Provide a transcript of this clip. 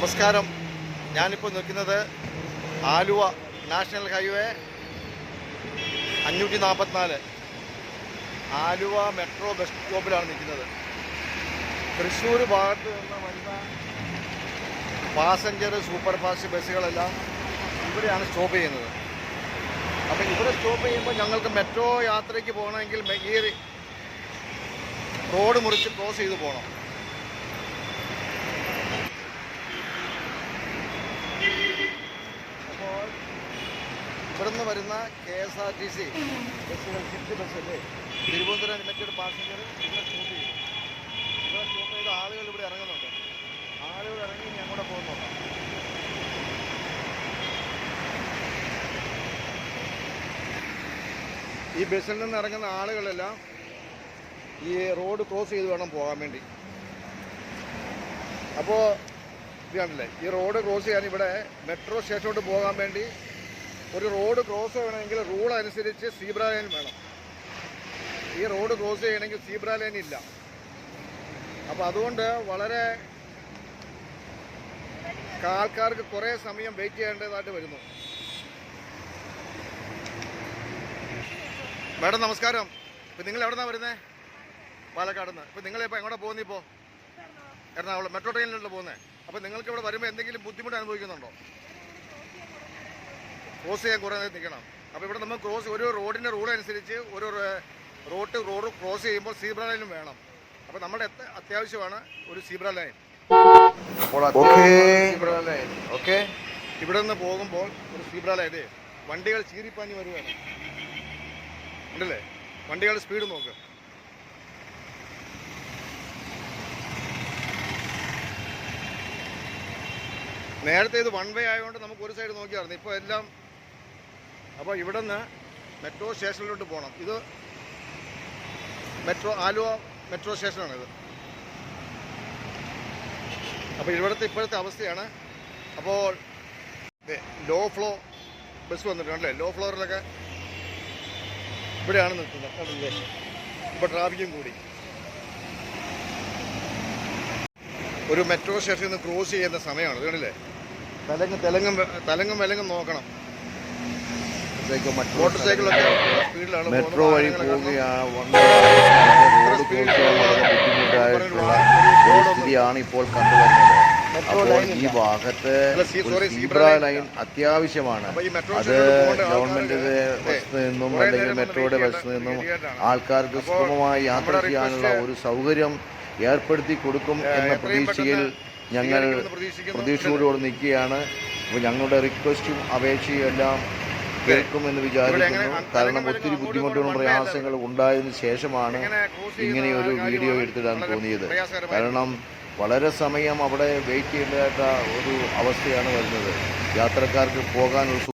നമസ്കാരം. ഞാനിപ്പോൾ നിൽക്കുന്നത് ആലുവ നാഷണൽ ഹൈവേ അഞ്ഞൂറ്റി നാൽപ്പത്തിനാല് ആലുവ മെട്രോ ബസ് സ്റ്റോപ്പിലാണ് നിൽക്കുന്നത്. തൃശ്ശൂർ ഭാഗത്ത് നിന്ന് വരുന്ന പാസഞ്ചർ സൂപ്പർ ഫാസ്റ്റ് ബസ്സുകളെല്ലാം ഇവിടെയാണ് സ്റ്റോപ്പ് ചെയ്യുന്നത്. അപ്പം ഇവിടെ സ്റ്റോപ്പ് ചെയ്യുമ്പോൾ ഞങ്ങൾക്ക് മെട്രോ യാത്രയ്ക്ക് പോകണമെങ്കിൽ ഈ റോഡ് മുറിച്ച് ക്രോസ് ചെയ്ത് പോകണം അപ്പോൾ ഇവിടുന്ന് വരുന്ന K S R T C ബസ്സുകൾ ബസ്സല്ലേ? തിരുവനന്തപുരം ലിമിറ്റഡ് പാസഞ്ചർ ഇവിടെ സ്റ്റോപ്പ് ചെയ്യും ഇവിടെ സ്റ്റോപ്പ് ചെയ്ത ആളുകൾ ഇവിടെ ഇറങ്ങുന്നുണ്ട്. ആളുകൾ ഇറങ്ങി ഇനി അങ്ങോട്ട് പോകുന്നുണ്ട് ഈ ബസ്സിൽ നിന്ന് ഇറങ്ങുന്ന ആളുകളെല്ലാം ഈ റോഡ് ക്രോസ് ചെയ്ത് വേണം പോകാൻ വേണ്ടി. അപ്പോൾ ഇത് കണ്ടില്ലേ ഈ റോഡ് ക്രോസ് ചെയ്യാൻ ഇവിടെ മെട്രോ സ്റ്റേഷനോട്ട് പോകാൻ വേണ്ടി ഒരു റോഡ് ക്രോസ് ചെയ്യണമെങ്കിൽ റൂൾ അനുസരിച്ച് സീബ്ര ലൈൻ വേണം. ഈ റോഡ് ക്രോസ് ചെയ്യണമെങ്കിൽ സീബ്ര ലൈൻ ഇല്ല. അപ്പോൾ അതുകൊണ്ട് വളരെ ആൾക്കാർക്ക് കുറേ സമയം വെയിറ്റ് ചെയ്യേണ്ടതായിട്ട് വരുന്നു. മാഡം നമസ്കാരം. ഇപ്പം നിങ്ങൾ എവിടെ നിന്നാണ് വരുന്നത് പാലക്കാട് നിന്ന് ഇപ്പം നിങ്ങളിപ്പോൾ എങ്ങോട്ട് പോകുന്നത് ഇപ്പോൾ എറണാകുളം. മെട്രോ ട്രെയിനിലുള്ള പോകുന്നത് അപ്പോൾ നിങ്ങൾക്ക് ഇവിടെ വരുമ്പോൾ എന്തെങ്കിലും ബുദ്ധിമുട്ട് അനുഭവിക്കുന്നുണ്ടോ? ക്രോസ് ചെയ്യാൻ കുറേ നേരം നിൽക്കണം. അപ്പോൾ ഇവിടെ നമ്മൾ ക്രോസ് ഒരു റോഡിന്റെ റൂൾ അനുസരിച്ച് ഒരു റോഡ് റോഡ് ക്രോസ് ചെയ്യുമ്പോൾ സീബ്ര ലൈനും വേണം. അപ്പോൾ നമ്മുടെ അത്യ- അത്യാവശ്യമാണ് ഒരു സീബ്ര ലൈൻ. അപ്പോൾ സീബ്ര ലൈൻ. ഓക്കെ. ഇവിടെ നിന്ന് പോകുമ്പോൾ ഒരു സീബ്ര ലൈൻ. വണ്ടികൾ ചീറിപ്പാഞ്ഞ് വരുവാണ്. ഉണ്ടല്ലേ? വണ്ടികളുടെ സ്പീഡ് നോക്ക്. നേരത്തെ ഇത് വൺ വേ ആയതുകൊണ്ട് നമുക്ക് ഒരു സൈഡ് നോക്കിയായിരുന്നു. ഇപ്പോൾ എല്ലാം അപ്പോൾ ഇവിടെ നിന്ന് മെട്രോ സ്റ്റേഷനിലോട്ട് പോകണം ഇത് മെട്രോ ആലുവ മെട്രോ സ്റ്റേഷനാണ് ഇത്. അപ്പോൾ ഇവിടുത്തെ ഇപ്പോഴത്തെ അവസ്ഥയാണ്. അപ്പോൾ ലോ ഫ്ലോ ബസ് വന്നിട്ടുണ്ട് അല്ലേ? ലോ ഫ്ലോറിലൊക്കെ ഇവിടെയാണ് നിൽക്കുന്നത്. ഇപ്പോൾ ട്രാഫിക്കും കൂടി. ഒരു മെട്രോ സ്റ്റേഷനിൽ നിന്ന് ക്രോസ് ചെയ്യുന്ന സമയമാണ്. കണ്ടില്ലേ? തലങ്ങും തെലങ്ങും തലങ്ങും വിലങ്ങും നോക്കണം. മോട്ടോർ സൈക്കിളൊക്കെ സ്പീഡിലാണ് മെട്രോ. വഴി പോവുകയാണ് സ്ഥിതിയാണ് ഇപ്പോൾ കണ്ടുവരുന്നത്. അപ്പോൾ ഈ. ഭാഗത്ത് സീബ്ര ലൈൻ അത്യാവശ്യമാണ്. അത് ഗവൺമെന്റിന്റെ വശത്ത് നിന്നും അല്ലെങ്കിൽ മെട്രോയുടെ വശത്ത് നിന്നും ആൾക്കാർക്ക് സുഗമമായി യാത്ര ചെയ്യാനുള്ള ഒരു സൗകര്യം ഏർപ്പെടുത്തി കൊടുക്കും എന്ന പ്രതീക്ഷയിൽ ഞങ്ങൾ പ്രതീക്ഷയോടുകൂടി നിൽക്കുകയാണ്. അപ്പോൾ ഞങ്ങളുടെ റിക്വസ്റ്റും അപേക്ഷയും എല്ലാം കേൾക്കുമെന്ന് വിചാരിക്കുന്നു. കാരണം ഒത്തിരി ബുദ്ധിമുട്ടുകളും പ്രയാസങ്ങളും ഉണ്ടായതിന് ശേഷമാണ് ഇങ്ങനെ ക്രോസ് ചെയ്യുന്ന ഇങ്ങനെ ഒരു വീഡിയോ എടുത്തിടാൻ തോന്നിയത്. കാരണം വളരെ സമയം അവിടെ വെയിറ്റ് ചെയ്യേണ്ടതായിട്ട് ഒരു അവസ്ഥയാണ് വരുന്നത്. യാത്രക്കാർക്ക് പോകാൻ ഒരു